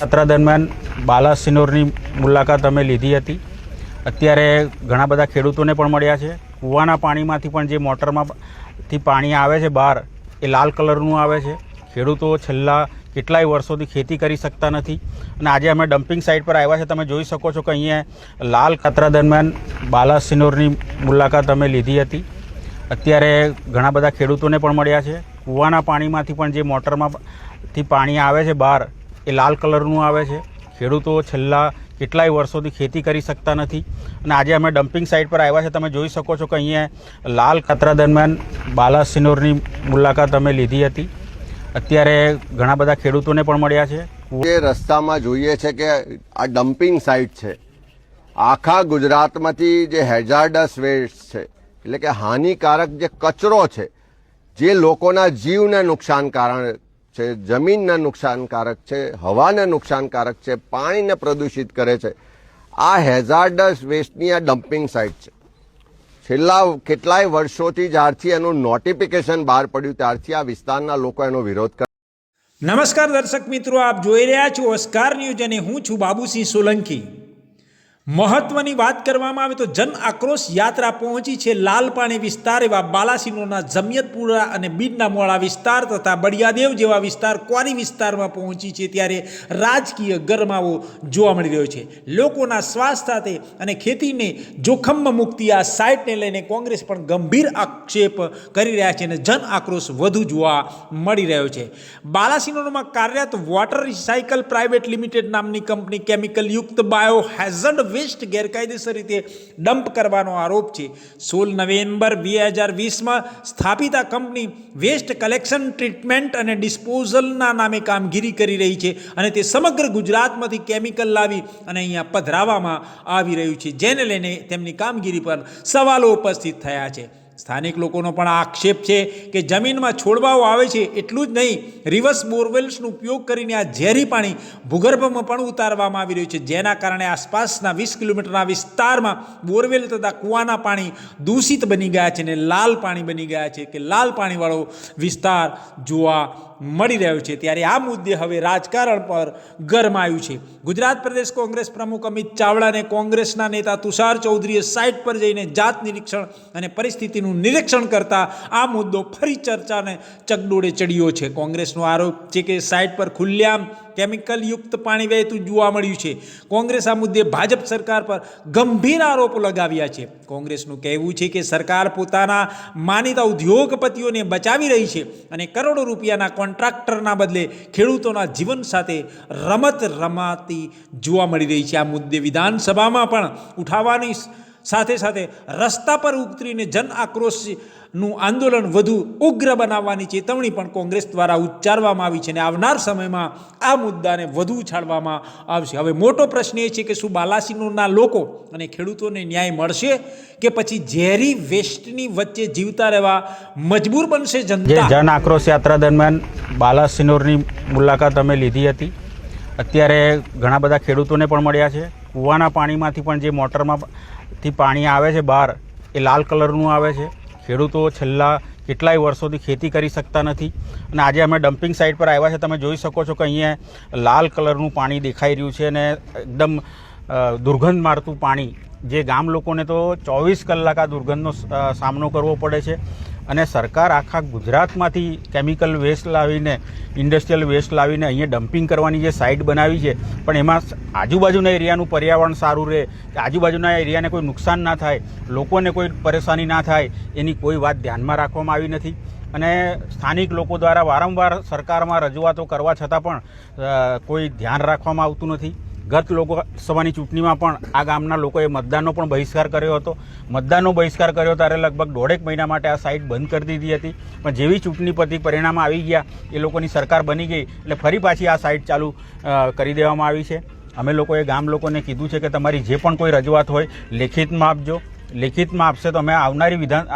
યાત્રા દરમિયાન બાલાસિનોરની મુલાકાત અમે લીધી હતી. અત્યારે ઘણા બધા ખેડૂતોને પણ મળ્યા છે. કૂવાના પાણીમાંથી પણ જે મોટરમાંથી પાણી આવે છે બહાર, એ લાલ કલરનું આવે છે. ખેડૂતો છેલ્લા કેટલાય વર્ષોથી ખેતી કરી શકતા નથી. અને આજે અમે ડમ્પિંગ સાઇટ પર આવ્યા છે. તમે જોઈ શકો છો કે અહીંયા લાલ કતરા દરમિયાન બાલાસિનોરની મુલાકાત અમે લીધી હતી. અત્યારે ઘણા બધા ખેડૂતોને પણ મળ્યા છે. કૂવાના પાણીમાંથી પણ જે મોટરમાંથી પાણી આવે છે બહાર એ લાલ કલરનું આવે છે. ખેડૂતો છેલ્લા કેટલાય વર્ષોથી ખેતી કરી શકતા નથી. અને આજે અમે ડમ્પિંગ સાઇટ પર આવ્યા છે. તમે જોઈ શકો છો કે અહીંયા લાલ કતરા દરમિયાન બાલાસિનોરની મુલાકાત અમે લીધી હતી. અત્યારે ઘણા બધા ખેડૂતોને પણ મળ્યા છે. જે રસ્તામાં જોઈએ છે કે આ ડમ્પિંગ સાઇટ છે. આખા ગુજરાતમાંથી જે હેઝાર્ડસ વેસ્ટ છે, એટલે કે હાનિકારક જે કચરો છે, જે લોકોના જીવને નુકસાનકારક છે, જમીનને નુકસાનકારક છે, હવાને નુકસાનકારક છે, પાણીને પ્રદૂષિત કરે છે. આ હેઝાર્ડસ વેસ્ટની આ ડમ્પિંગ સાઇટ છે. છેલ્લા કેટલાય વર્ષોથી જ્યારથી એનું નોટિફિકેશન બહાર પડ્યું, ત્યારથી આ વિસ્તારના લોકો એનો વિરોધ કરે નમસ્કાર દર્શક મિત્રો, આપ જોઈ રહ્યા છો ઓસ્કાર ન્યૂઝ અને હું છું બાબુસિંહ સોલંકી. મહત્વની વાત કરવામાં આવે તો જન આક્રોશ યાત્રા પહોંચી છે લાલપાણી વિસ્તાર એવા બાલાસિનોના જમિયતપુરા અને બીડના મોળા વિસ્તાર તથા બળિયાદેવ જેવા વિસ્તાર ક્વારી વિસ્તારમાં પહોંચી છે ત્યારે રાજકીય ગરમાવો જોવા મળી રહ્યો છે. લોકોના શ્વાસ સાથે અને ખેતીને જોખમમાં મુક્તિ આ સાઇટને લઈને કોંગ્રેસ પણ ગંભીર આક્ષેપ કરી રહ્યા છે અને જન આક્રોશ વધુ જોવા મળી રહ્યો છે. બાલાસિનોરમાં કાર્યરત વોટર રિસાયકલ પ્રાઇવેટ લિમિટેડ નામની કંપની કેમિકલયુક્ત બાયો હેઝર્ડ વેસ્ટ ગેરકાયદેસર રીતે ડમ્પ કરવાનો આરોપ છે. સોળ નવેમ્બર બે હજાર વીસમાં સ્થાપિત આ કંપની વેસ્ટ કલેક્શન, ટ્રીટમેન્ટ અને ડિસ્પોઝલના નામે કામગીરી કરી રહી છે અને તે સમગ્ર ગુજરાતમાંથી કેમિકલ લાવી અને અહીંયા પધરાવવામાં આવી રહ્યું છે, જેને લઈને તેમની કામગીરી પર સવાલો ઉપસ્થિત થયા છે. સ્થાનિક લોકોનો પણ આક્ષેપ છે કે જમીનમાં છોડવાઓ આવે છે એટલું જ નહીં, રિવર્સ બોરવેલ્સનો ઉપયોગ કરીને આ ઝેરી પાણી ભૂગર્ભમાં પણ ઉતારવામાં આવી રહ્યું છે. જેના કારણે આસપાસના વીસ કિલોમીટરના વિસ્તારમાં બોરવેલ તથા કૂવાના પાણી દૂષિત બની ગયા છે અને લાલ પાણી બની ગયા છે કે લાલ પાણીવાળો વિસ્તાર જોવા મળી રહ્યો છે ત્યારે આ મુદ્દે હવે રાજકારણ પર ગરમાયું છે. ગુજરાત પ્રદેશ કોંગ્રેસ પ્રમુખ અમિત ચાવડાને કોંગ્રેસના નેતા તુષાર ચૌધરીએ સાઇટ પર જઈને જાત નિરીક્ષણ અને પરિસ્થિતિનું નિરીક્ષણ કરતા આ મુદ્દો ફરી ચર્ચાને ચકડોળે ચડ્યો છે. કોંગ્રેસનો આરોપ છે કે સાઇટ પર ખુલ્લેઆમ કેમિકલ યુક્ત પાણી વહેતું જોવા મળ્યું છે. કોંગ્રેસ આ મુદ્દે ભાજપ સરકાર પર ગંભીર આરોપો લગાવ્યા છે. કોંગ્રેસનું કહેવું છે કે સરકાર પોતાના માનીતા ઉદ્યોગપતિઓને બચાવી રહી છે અને કરોડો રૂપિયાના કોન્ટ્રાક્ટરના બદલે ખેડૂતોના જીવન સાથે રમત રમાતી જોવા મળી રહી છે. આ મુદ્દે વિધાનસભામાં પણ ઉઠાવવાની સાથે સાથે રસ્તા પર ઉતરીને જન આક્રોશનું આંદોલન વધુ ઉગ્ર બનાવવાની ચેતવણી પણ કોંગ્રેસ દ્વારા ઉચ્ચારવામાં આવી છે અને આવનાર સમયમાં આ મુદ્દાને વધુ ઉછાળવામાં આવશે. હવે મોટો પ્રશ્ન એ છે કે શું બાલાસિનોરના લોકો અને ખેડૂતોને ન્યાય મળશે કે પછી ઝેરી વેસ્ટની વચ્ચે જીવતા રહેવા મજબૂર બનશે જનતા? જન આક્રોશ યાત્રા દરમિયાન બાલાસિનોરની મુલાકાત અમે લીધી હતી. અત્યારે ઘણા બધા ખેડૂતોને પણ મળ્યા છે. કૂવાના પાણીમાંથી પણ જે મોટરમાં થી પાણી આવે છે બહાર, એ લાલ કલરનું આવે છે. ખેડૂતો છેલ્લા કેટલાય વર્ષોથી ખેતી કરી શકતા નથી. અને આજે અમે ડમ્પિંગ સાઇટ પર આવ્યા છે. તમે જોઈ શકો છો કે અહીંયા લાલ કલરનું પાણી દેખાઈ રહ્યું છે અને એકદમ દુર્ગંધ મારતું પાણી. જે ગામ લોકોને તો ચોવીસ કલાક આ દુર્ગંધનો સામનો કરવો પડે છે. અને સરકાર આખા ગુજરાતમાંથી કેમિકલ વેસ્ટ લાવીને ઇન્ડસ્ટ્રીયલ વેસ્ટ લાવીને અહીંયા ડમ્પિંગ કરવાની જે સાઇટ બનાવી છે, પણ એમાં આજુબાજુના એરિયાનું પર્યાવરણ સારું રહે, કે આજુબાજુના એરિયાને કોઈ નુકસાન ના થાય, લોકોને કોઈ પરેશાની ના થાય, એની કોઈ વાત ધ્યાનમાં રાખવામાં આવી નથી. અને સ્થાનિક લોકો દ્વારા વારંવાર સરકારમાં રજૂઆતો કરવા છતાં પણ કોઈ ધ્યાન રાખવામાં આવતું નથી. ગત લોકસભાની ચૂંટણીમાં પણ આ ગામના લોકોએ મતદાનનો પણ બહિષ્કાર કર્યો હતો. મતદાનનો બહિષ્કાર કર્યો ત્યારે લગભગ દોઢેક મહિના માટે આ સાઇટ બંધ કરી દીધી હતી. પણ જેવી ચૂંટણી પરથી પરિણામ આવી ગયા, એ લોકોની સરકાર બની ગઈ, એટલે ફરી પાછી આ સાઇટ ચાલુ કરી દેવામાં આવી છે. અમે લોકોએ ગામ લોકોને કીધું છે કે તમારી જે પણ કોઈ રજૂઆત હોય, લેખિતમાં આપજો. લેખિતમાં આપશે તો અમે આવનારી વિધાન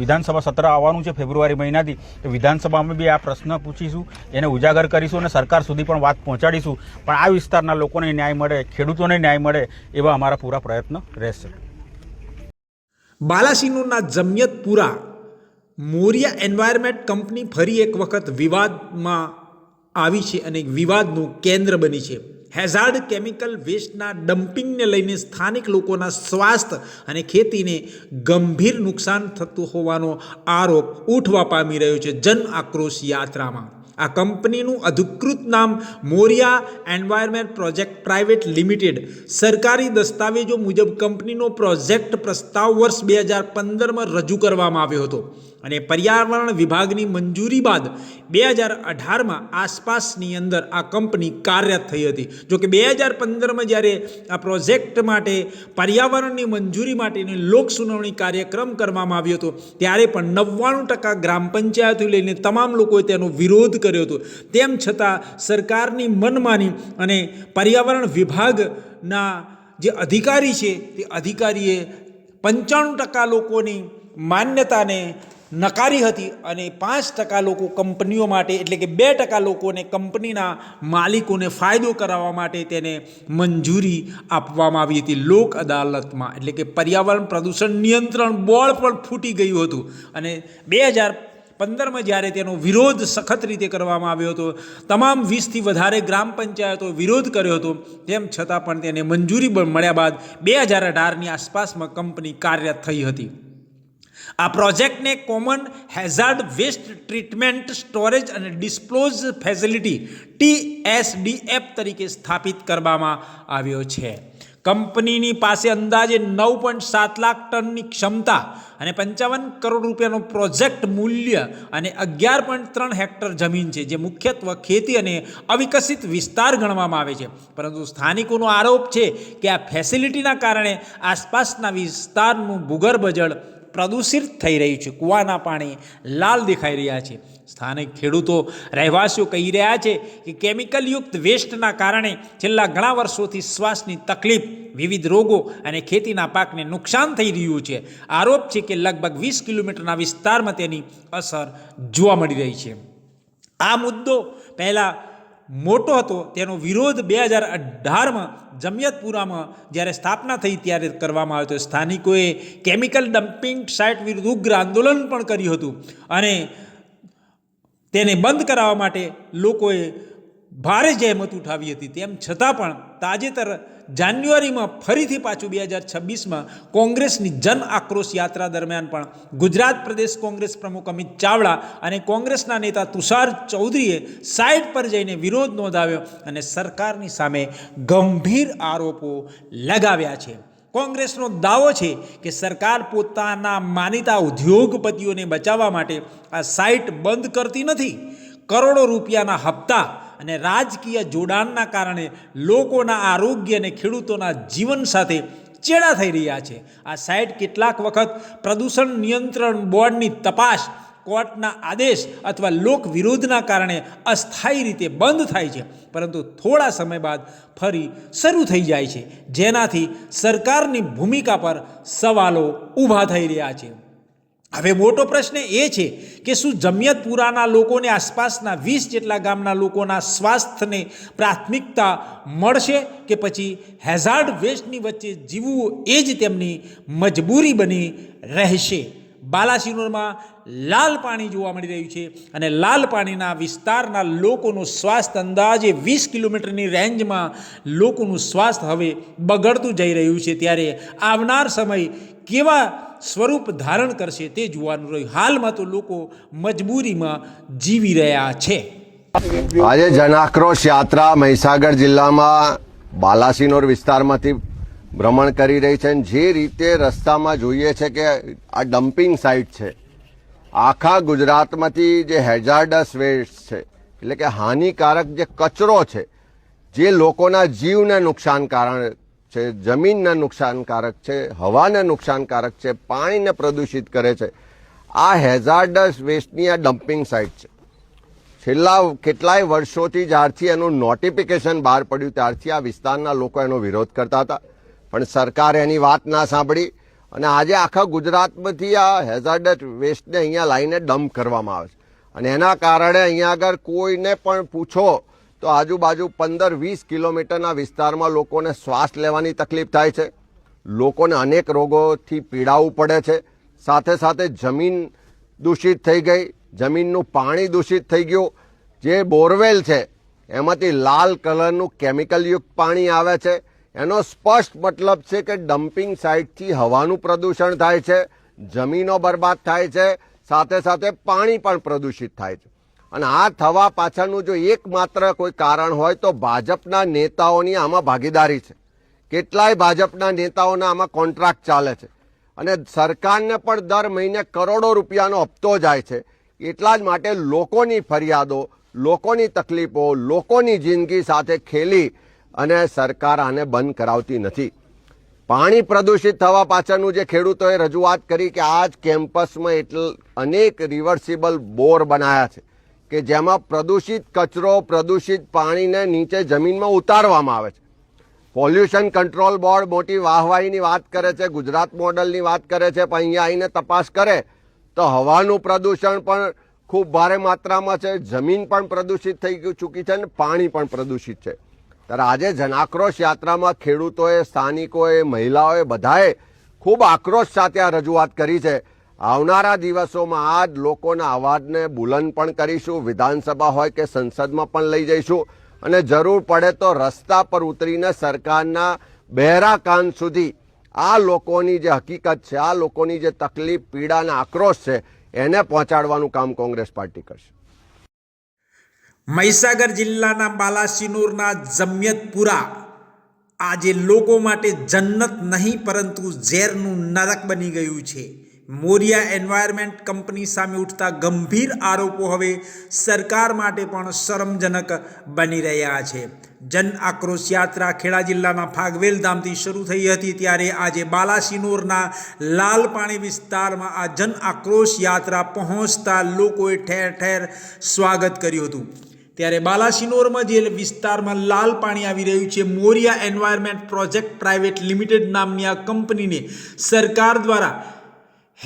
વિધાનસભા સત્ર આવવાનું છે ફેબ્રુઆરી મહિનાથી. તો વિધાનસભામાં બી આ પ્રશ્ન પૂછીશું, એને ઉજાગર કરીશું અને સરકાર સુધી પણ વાત પહોંચાડીશું. પણ આ વિસ્તારના લોકોને ન્યાય મળે, ખેડૂતોને ન્યાય મળે, એવા અમારા પૂરા પ્રયત્ન રહેશે. બાલાસિનોરના જમિયતપુરા મોરિયા એન્વાયરમેન્ટ કંપની ફરી એક વખત વિવાદમાં આવી છે અને વિવાદનું કેન્દ્ર બની છે. હેઝાર્ડ કેમિકલ વેસ્ટના ડમ્પિંગને લઈને સ્થાનિક લોકોના સ્વાસ્થ્ય અને ખેતીને ગંભીર નુકસાન થતું હોવાનો આરોપ ઉઠવા પામી રહ્યો છે જન આક્રોશ યાત્રામાં. આ કંપનીનું અધિકૃત નામ Moriya environment project private limited. સરકારી દસ્તાવેજો મુજબ કંપનીનો પ્રોજેક્ટ પ્રસ્તાવ વર્ષ બે હજાર પંદરમાં રજૂ કરવામાં આવ્યો હતો. અને પર્યાવરણ વિભાગની મંજૂરી બાદ બે હજાર અઢારમાં આસપાસની અંદર આ કંપની કાર્યરત થઈ હતી. જોકે બે હજાર પંદરમાં જ્યારે આ પ્રોજેક્ટ માટે પર્યાવરણની મંજૂરી માટેની લોક સુનાવણી કાર્યક્રમ કરવામાં આવ્યો હતો, ત્યારે પણ નવ્વાણું ટકા ગ્રામ પંચાયતો લઈને તમામ લોકોએ તેનો વિરોધ કર્યો હતો. તેમ છતાં સરકારની મનમાની અને પર્યાવરણ વિભાગના જે અધિકારી છે, તે અધિકારીએ પંચાણું ટકા લોકોની માન્યતાને નકારી હતી અને પાંચ ટકા લોકો કંપનીઓ માટે, એટલે કે બે ટકા લોકોને કંપનીના માલિકોને ફાયદો કરાવવા માટે તેને મંજૂરી આપવામાં આવી હતી. લોક અદાલતમાં, એટલે કે પર્યાવરણ પ્રદૂષણ નિયંત્રણ બોર્ડ પણ ફૂટી ગયું હતું. અને બે હજાર પંદરમાં જ્યારે તેનો વિરોધ સખત રીતે કરવામાં આવ્યો હતો, તમામ વીસથી વધારે ગ્રામ પંચાયતો વિરોધ કર્યો હતો, તેમ છતાં પણ તેને મંજૂરી મળ્યા બાદ બે હજાર અઢારની આસપાસમાં કંપની કાર્યરત થઈ હતી. આ પ્રોજેક્ટને common hazard waste treatment storage અને ડિસ્પ્લોઝ ફેસિલિટી ટીએસડીએફ તરીકે સ્થાપિત કરવામાં આવ્યો છે. કંપનીની પાસે અંદાજે નવ પોઈન્ટ સાત લાખ ટનની ક્ષમતા અને પંચાવન કરોડ રૂપિયાનો પ્રોજેક્ટ મૂલ્ય અને અગિયાર પોઈન્ટ ત્રણ હેક્ટર જમીન છે, જે મુખ્યત્વે ખેતી અને અવિકસિત વિસ્તાર ગણવામાં આવે છે. પરંતુ સ્થાનિકોનો આરોપ છે કે આ ફેસિલિટીના કારણે આસપાસના વિસ્તારનું ભૂગર્ભ જળ પ્રદૂષિત થઈ રહ્યું છે, કૂવાના પાણી લાલ દેખાઈ રહ્યા છે. સ્થાનિક ખેડૂતો રહેવાસીઓ કહી રહ્યા છે કે કેમિકલયુક્ત વેસ્ટના કારણે છેલ્લા ઘણા વર્ષોથી શ્વાસની તકલીફ, વિવિધ રોગો અને ખેતીના પાકને નુકસાન થઈ રહ્યું છે. આરોપ છે કે લગભગ વીસ કિલોમીટરના વિસ્તારમાં તેની અસર જોવા મળી રહી છે. આ મુદ્દો પહેલાં મોટો હતો. તેનો વિરોધ બે હજાર અઢારમાં જમિયતપુરામાં જ્યારે સ્થાપના થઈ ત્યારે કરવામાં આવ્યો હતો. સ્થાનિકોએ કેમિકલ ડમ્પિંગ સાઇટ વિરુદ્ધ ઉગ્ર આંદોલન પણ કર્યું હતું અને તેને બંધ કરાવવા માટે લોકોએ ભારે જહેમત ઉઠાવી હતી. તેમ છતાં પણ તાજેતર જાન્યુઆરીમાં ફરીથી પાછું બે હજાર છવ્વીસમાં કોંગ્રેસની જન આક્રોશ યાત્રા દરમિયાન પણ ગુજરાત પ્રદેશ કોંગ્રેસ પ્રમુખ અમિત ચાવડા અને કોંગ્રેસના નેતા તુષાર ચૌધરીએ સાઇટ પર જઈને વિરોધ નોંધાવ્યો અને સરકારની સામે ગંભીર આરોપો લગાવ્યા છે. કોંગ્રેસનો દાવો છે કે સરકાર પોતાના માનીતા ઉદ્યોગપતિઓને બચાવવા માટે આ સાઇટ બંધ કરતી નથી. કરોડો રૂપિયાના હપ્તા અને રાજકીય જોડાણના કારણે લોકોના આરોગ્ય અને ખેડૂતોના જીવન સાથે ચેડા થઈ રહ્યા છે. આ સાઇટ કેટલાક વખત પ્રદૂષણ નિયંત્રણ બોર્ડની તપાસ, કોર્ટના આદેશ અથવા લોક વિરોધના કારણે અસ્થાયી રીતે બંધ થાય છે. પરંતુ થોડા સમય બાદ ફરી શરૂ થઈ જાય છે. જેનાથી સરકારની ભૂમિકા પર સવાલો ઊભા થઈ રહ્યા છે. હવે મોટો પ્રશ્ન એ છે કે શું જમિયતપુરાના લોકોને આસપાસના વીસ જેટલા ગામના લોકોના સ્વાસ્થ્યને પ્રાથમિકતા મળશે કે પછી હેઝાર્ડ વેસ્ટની વચ્ચે જીવવું એ જ તેમની મજબૂરી બની રહેશે? બાલાસિનોરમાં લાલ પાણી જોવા મળી રહ્યું છે અને લાલ પાણીના વિસ્તારના લોકોનું સ્વાસ્થ્ય અંદાજે વીસ કિલોમીટરની રેન્જમાં લોકોનું સ્વાસ્થ્ય હવે બગડતું જઈ રહ્યું છે. ત્યારે આવનાર સમય કેવા સ્વરૂપ ધારણ કરશે તે જોવાનું રહ્યું. હાલમાં તો લોકો મજબૂરીમાં જીવી રહ્યા છે. આજે જનાક્રોશ યાત્રા મહીસાગર જિલ્લામાં બાલાસિનોર વિસ્તારમાંથી ભ્રમણ કરી રહી છે અને જે રીતે રસ્તામાં જોઈએ છે કે આ ડમ્પિંગ સાઇટ છે, આખા ગુજરાતમાંથી જે હેઝાર્ડસ વેસ્ટ છે, એટલે કે હાનિકારક જે કચરો છે, જે લોકોના જીવને નુકસાનકારક છે, જમીનને નુકસાનકારક છે, હવાને નુકસાનકારક છે, પાણીને પ્રદૂષિત કરે છે. આ હેઝાર્ડસ વેસ્ટની આ ડમ્પિંગ સાઇટ છે. છેલ્લા કેટલાય વર્ષોથી જ્યારથી એનું નોટિફિકેશન બહાર પડ્યું, ત્યારથી આ વિસ્તારના લોકો એનો વિરોધ કરતા હતા. પણ સરકારે એની વાત ના સાંભળી અને આજે આખા ગુજરાતમાંથી આ હેઝાર્ડસ વેસ્ટને અહીંયા લાવીને ડમ્પ કરવામાં આવે છે. અને એના કારણે અહીંયા આગળ કોઈને પણ પૂછો તો આજુબાજુ પંદર વીસ કિલોમીટરના વિસ્તારમાં લોકોને શ્વાસ લેવાની તકલીફ થાય છે. લોકોને અનેક રોગોથી પીડાવું પડે છે. સાથે સાથે જમીન દૂષિત થઈ ગઈ. જમીનનું પાણી દૂષિત થઈ ગયું. જે બોરવેલ છે, એમાંથી લાલ કલરનું કેમિકલયુક્ત પાણી આવે છે. એનો સ્પષ્ટ મતલબ છે કે ડમ્પિંગ સાઇટથી હવાનું પ્રદૂષણ થાય છે. જમીનો બરબાદ થાય છે. સાથે સાથે પાણી પણ પ્રદૂષિત થાય છે. અને આ થવા પાછળનું જો એકમાત્ર કોઈ કારણ હોય તો ભાજપના નેતાઓની આમાં ભાગીદારી છે. કેટલાય ભાજપના નેતાઓના આમાં કોન્ટ્રાક્ટ ચાલે છે. અને સરકારને પણ દર મહિને કરોડો રૂપિયાનો હપ્તો જાય છે. એટલા જ માટે લોકોની ફરિયાદો, લોકોની તકલીફો, લોકોની જિંદગી સાથે ખેલી અને સરકાર આને બંધ કરાવતી નથી. પાણી પ્રદૂષિત થવા પાછળનું જે ખેડૂતોએ રજૂઆત કરી કે આ જ કેમ્પસમાં એટલ, અનેક રિવર્સિબલ બોર બનાયા છે. કે જેમાં પ્રદૂષિત કચરો, પ્રદૂષિત પાણીને નીચે જમીનમાં ઉતારવામાં આવે છે. પોલ્યુશન કંટ્રોલ બોર્ડ મોટી વાહવાહીની વાત કરે છે, ગુજરાત મોડલની વાત કરે છે, પણ અહીંયા આવીને તપાસ કરે, તો હવાનું પ્રદૂષણ પણ ખૂબ ભારે માત્રામાં છે, જમીન પણ પ્રદૂષિત થઈ ગયું ચૂકી છે અને પાણી પણ પ્રદૂષિત છે. ત્યારે આજે જનાક્રોશ યાત્રામાં ખેડૂતોએ, સ્થાનિકોએ, મહિલાઓએ બધાએ ખૂબ આક્રોશ સાથે આ રજૂઆત કરી છે. આવનારા દિવસોમાં આ જ લોકોના અવાજને બુલંદ પણ કરીશું. વિધાનસભા હોય કે સંસદમાં પણ લઈ જઈશું. અને જરૂર પડે તો રસ્તા પર ઉતરીને સરકારના બહેરા કાન સુધી આ લોકોની જે હકીકત છે, આ લોકોની જે તકલીફ, પીડાના આક્રોશ છે, એને પહોંચાડવાનું કામ કોંગ્રેસ પાર્ટી કરશે. મહીસાગર જિલ્લાના બાલાસિનોરના જમિયતપુરા આજે લોકો માટે જન્નત નહીં, પરંતુ ઝેરનું નરક બની ગયું છે. મોરિયા એન્વાયરમેન્ટ કંપની સામે ઉઠતા ગંભીર આરોપો હવે સરકાર માટે પણ શરમજનક બની રહ્યા છે. જન આક્રોશ યાત્રા ખેડા જિલ્લાના ફાગવેલ ધામથી શરૂ થઈ હતી ત્યારે આજે બાલાસિનોરના લાલ પાણી વિસ્તારમાં આ જન આક્રોશ યાત્રા પહોંચતા લોકોએ ઠેર ઠેર સ્વાગત કર્યું હતું. ત્યારે બાલાસિનોરમાં જે વિસ્તારમાં લાલ પાણી આવી રહ્યું છે, Moriya environment project private limited નામની આ કંપનીને સરકાર દ્વારા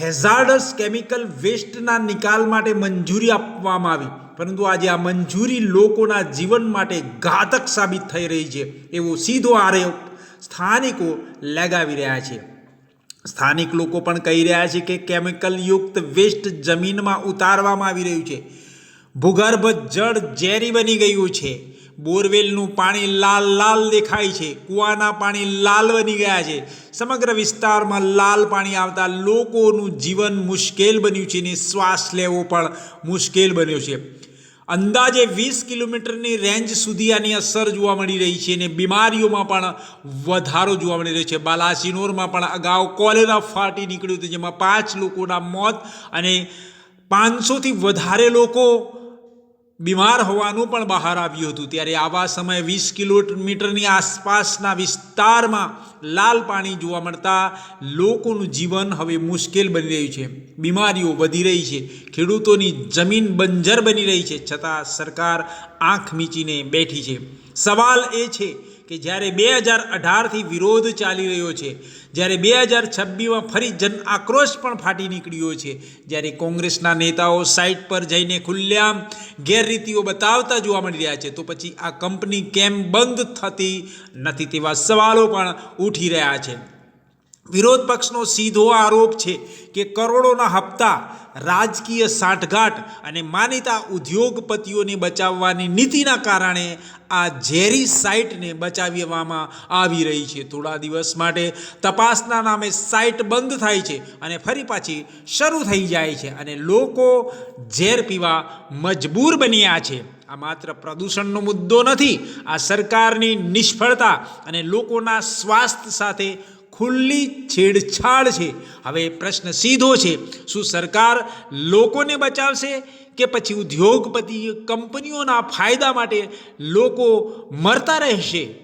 હેઝાર્ડસ કેમિકલ વેસ્ટના નિકાલ માટે મંજૂરી આપવામાં આવી. પરંતુ આજે આ મંજૂરી લોકોના જીવન માટે ઘાતક સાબિત થઈ રહી છે એવો સીધો આરોપ સ્થાનિકો લગાવી રહ્યા છે. સ્થાનિક લોકો પણ કહી રહ્યા છે કે કેમિકલયુક્ત વેસ્ટ જમીનમાં ઉતારવામાં આવી રહ્યું છે. ભૂગર્ભ જળ ઝેરી બની ગયું છે. બોરવેલનું પાણી લાલ લાલ દેખાય છે, કૂવાના પાણી લાલ બની ગયા છે. સમગ્ર વિસ્તારમાં લાલ પાણી આવતા લોકોનું જીવન મુશ્કેલ બન્યું છે ને શ્વાસ લેવો પણ મુશ્કેલ બન્યો છે. અંદાજે વીસ કિલોમીટરની રેન્જ સુધી આની અસર જોવા મળી રહી છે અને બીમારીઓમાં પણ વધારો જોવા મળી રહ્યો છે. બાલાસિનોરમાં પણ અગાઉ કોલેરા ફાટી નીકળ્યું હતું, જેમાં પાંચ લોકોના મોત અને પાંચસોથી વધારે લોકો બીમાર હોવાનું પણ બહાર આવ્યું હતું. ત્યારે આવા સમયે વીસ કિલોમીટરની આસપાસના વિસ્તારમાં લાલ પાણી જોવા મળતા લોકોનું જીવન હવે મુશ્કેલ બની રહ્યું છે. બીમારીઓ વધી રહી છે. ખેડૂતોની જમીન બંજર બની રહી છે. છતાં સરકાર આંખ મીચીને બેઠી છે. સવાલ એ છે કે જ્યારે બે હજાર અઢારથી વિરોધ ચાલી રહ્યો છે, જ્યારે બે હજાર છવ્વીસમાં ફરી જન આક્રોશ પણ ફાટી નીકળ્યો છે, જ્યારે કોંગ્રેસના નેતાઓ સાઇટ પર જઈને ખુલ્લેઆમ ગેરરીતિઓ બતાવતા જોવા મળી રહ્યા છે, તો પછી આ કંપની કેમ બંધ થતી નથી તેવા સવાલો પણ ઉઠી રહ્યા છે. વિરોધ પક્ષનો સીધો આરોપ છે કે કરોડોના હપ્તા, રાજકીય સાંઠગાંઠ અને માનીતા ઉદ્યોગપતિઓને બચાવવાની નીતિના કારણે આ ઝેરી સાઇટને બચાવવામાં આવી રહી છે. થોડા દિવસ માટે તપાસના નામે સાઇટ બંધ થાય છે અને ફરી પાછી શરૂ થઈ જાય છે અને લોકો ઝેર પીવા મજબૂર બન્યા છે. આ માત્ર પ્રદૂષણનો મુદ્દો નથી, આ સરકારની નિષ્ફળતા અને લોકોના સ્વાસ્થ્ય સાથે ખુલ્લી છેડછાડ છે. હવે પ્રશ્ન સીધો છે. શું સરકાર લોકોને બચાવશે કે પછી ઉદ્યોગપતિ કંપનીઓના ફાયદા માટે લોકો મરતા રહેશે?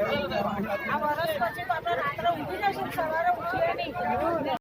નહીં આ વરસ પછી તો આપણે રાત્રે ઊંઘી જશું સવારે ઉઠીએ નહીં.